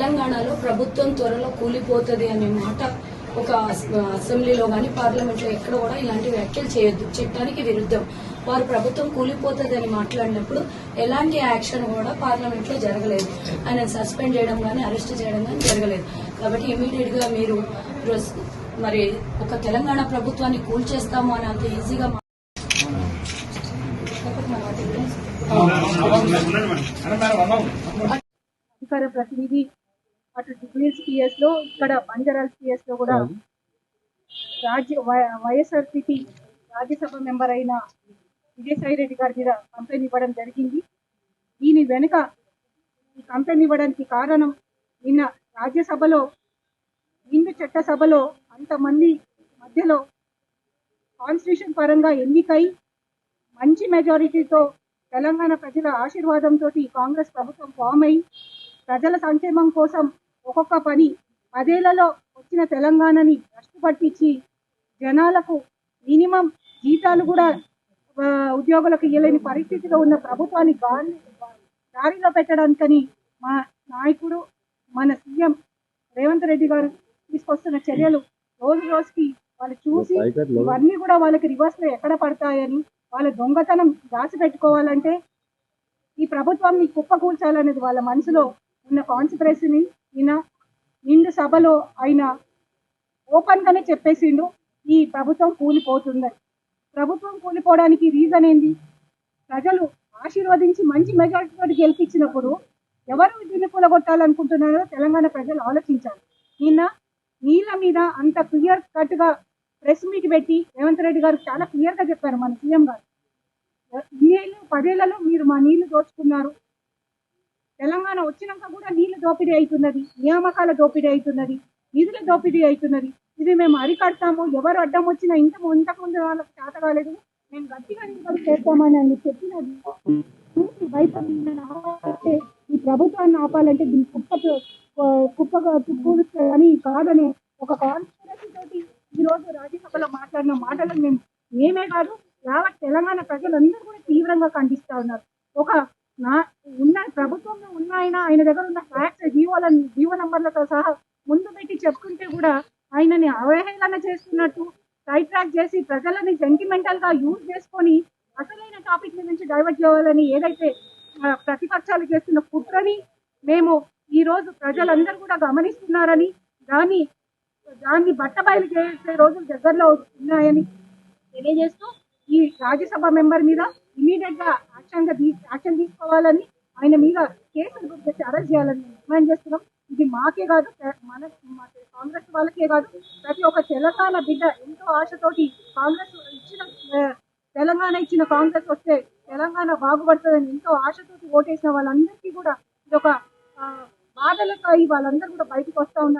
తెలంగాణలో ప్రభుత్వం త్వరలో కూలిపోతుంది అనే మాట ఒక అసెంబ్లీలో కానీ పార్లమెంట్లో ఎక్కడ కూడా ఇలాంటి వ్యాఖ్యలు చేయొద్దు. చట్టానికి విరుద్ధం. వారు ప్రభుత్వం కూలిపోతుంది అని మాట్లాడినప్పుడు ఎలాంటి యాక్షన్ కూడా పార్లమెంట్లో జరగలేదు. ఆయన సస్పెండ్ చేయడం కానీ అరెస్ట్ చేయడం కానీ జరగలేదు. కాబట్టి ఇమీడియట్గా మీరు ప్రొస్- మరి ఒక తెలంగాణ ప్రభుత్వాన్ని కూల్చేస్తాము అని అంత ఈజీగా మా- ప్రతినిధి అటు డిగ్రీస్ పిఎస్లో ఇక్కడ బంజారాల్ పిఎస్లో కూడా రాజ్య వై- వైఎస్ఆర్సీపీ రాజ్యసభ మెంబర్ అయిన విజయసాయి రెడ్డి గారి మీద కంప్లైంట్ ఇవ్వడం జరిగింది. దీని వెనుక ఈ కంప్లైంట్ ఇవ్వడానికి కారణం నిన్న రాజ్యసభలో నిండు చట్టసభలో అంతమంది మధ్యలో కాన్స్టిట్యూషన్ పరంగా ఎన్నికై మంచి మెజారిటీతో తెలంగాణ ప్రజల ఆశీర్వాదంతో కాంగ్రెస్ ప్రభుత్వం ఫామ్ అయి ప్రజల సంక్షేమం కోసం ఒక్కొక్క పని పదేళ్ళలో వచ్చిన తెలంగాణని కష్టపట్టించి జనాలకు మినిమం జీతాలు కూడా ఉద్యోగులకు ఇవ్వలేని పరిస్థితిలో ఉన్న ప్రభుత్వాన్ని గాలి దారిలో పెట్టడానికని మా నాయకుడు మన సీఎం రేవంత్ రెడ్డి గారు తీసుకొస్తున్న చర్యలు రోజు రోజుకి వాళ్ళు చూసి ఇవన్నీ కూడా వాళ్ళకి రివర్స్లో ఎక్కడ పడతాయని వాళ్ళ దొంగతనం దాచిపెట్టుకోవాలంటే ఈ ప్రభుత్వాన్ని కుప్పకూల్చాలనేది వాళ్ళ మనసులో ఉన్న కాన్స్పిరసీని ఈయన నిండు సభలో ఆయన ఓపెన్గానే చెప్పేసిండు ఈ ప్రభుత్వం కూలిపోతుందని ప్రభుత్వం కూలిపోవడానికి రీజన్ ఏంది? ప్రజలు ఆశీర్వదించి మంచి మెజారిటీతో గెలిపించినప్పుడు ఎవరు దీన్ని కూలగొట్టాలనుకుంటున్నారో తెలంగాణ ప్రజలు ఆలోచించాలి. నిన్న నీళ్ళ మీద అంత క్లియర్ కట్గా ప్రెస్ మీట్ పెట్టి రేవంత్ రెడ్డి గారు చాలా క్లియర్గా చెప్పారు మన సీఎం గారు. ఇన్నేళ్ళు పదేళ్ళలో మీరు మా నీళ్ళు దోచుకున్నారు. తెలంగాణ వచ్చినాక కూడా నీళ్ళు దోపిడీ అవుతున్నది నియామకాల దోపిడీ అవుతున్నది నిధుల దోపిడీ అవుతున్నది. ఇది మేము అరికడతాము ఎవరు అడ్డం వచ్చినా ఇంత ఇంతకుముందు వాళ్ళకి చేత కాలేదు మేము గట్టిగా నిలబడి చేస్తామని అని చెప్పినది. చూసి భయపడి ఈ ప్రభుత్వాన్ని ఆపాలంటే దీని కుప్ప కుప్పగా కూలుస్తాయని కాదని ఒక కాన్స్పిరసీ తోటి ఈ రోజు రాజ్యసభలో మాట్లాడిన మాటలను మేము మేమే కాదు యావత్ తెలంగాణ ప్రజలందరూ కూడా తీవ్రంగా ఖండిస్తా ఉన్నారు. ఒక నా ఉన్న ప్రభుత్వంలో ఉన్న ఆయన ఆయన దగ్గర ఉన్న ఫ్యాక్ట్ జీవోల జీవో నంబర్లతో సహా ముందు పెట్టి చెప్పుకుంటే కూడా ఆయనని అవహేళన చేస్తున్నట్టు సైడ్ ట్రాక్ చేసి ప్రజలని సెంటిమెంటల్గా యూజ్ చేసుకొని అసలైన టాపిక్ నుంచి డైవర్ట్ చేయాలని ఏదైతే ప్రతిపక్షాలు చేస్తున్న కుట్రని మేము ఈరోజు ప్రజలందరూ కూడా గమనిస్తున్నారని దాన్ని దాన్ని బట్టబయలు చేసే రోజులు దగ్గరలో ఉన్నాయని తెలియజేస్తూ ఈ రాజ్యసభ మెంబర్ మీద ఇమీడియట్గా గా యాక్షన్ తీసుకోవాలని ఆయన మీద కేసులు బుక్ చేసి అరెస్ట్ చేయాలని డిమాండ్ చేస్తున్నాం. ఇది మాకే కాదు మన కాంగ్రెస్ వాళ్ళకే కాదు. ప్రతి ఒక్క తెలంగాణ బిడ్డ ఎంతో ఆశతోటి కాంగ్రెస్ ఇచ్చిన తెలంగాణ ఇచ్చిన కాంగ్రెస్ వస్తే తెలంగాణ బాగుపడుతుందని ఎంతో ఆశతోటి ఓటేసిన వాళ్ళందరికీ కూడా ఇది ఒక బాధలతో వాళ్ళందరూ కూడా బయటకు వస్తా ఉన్నారు.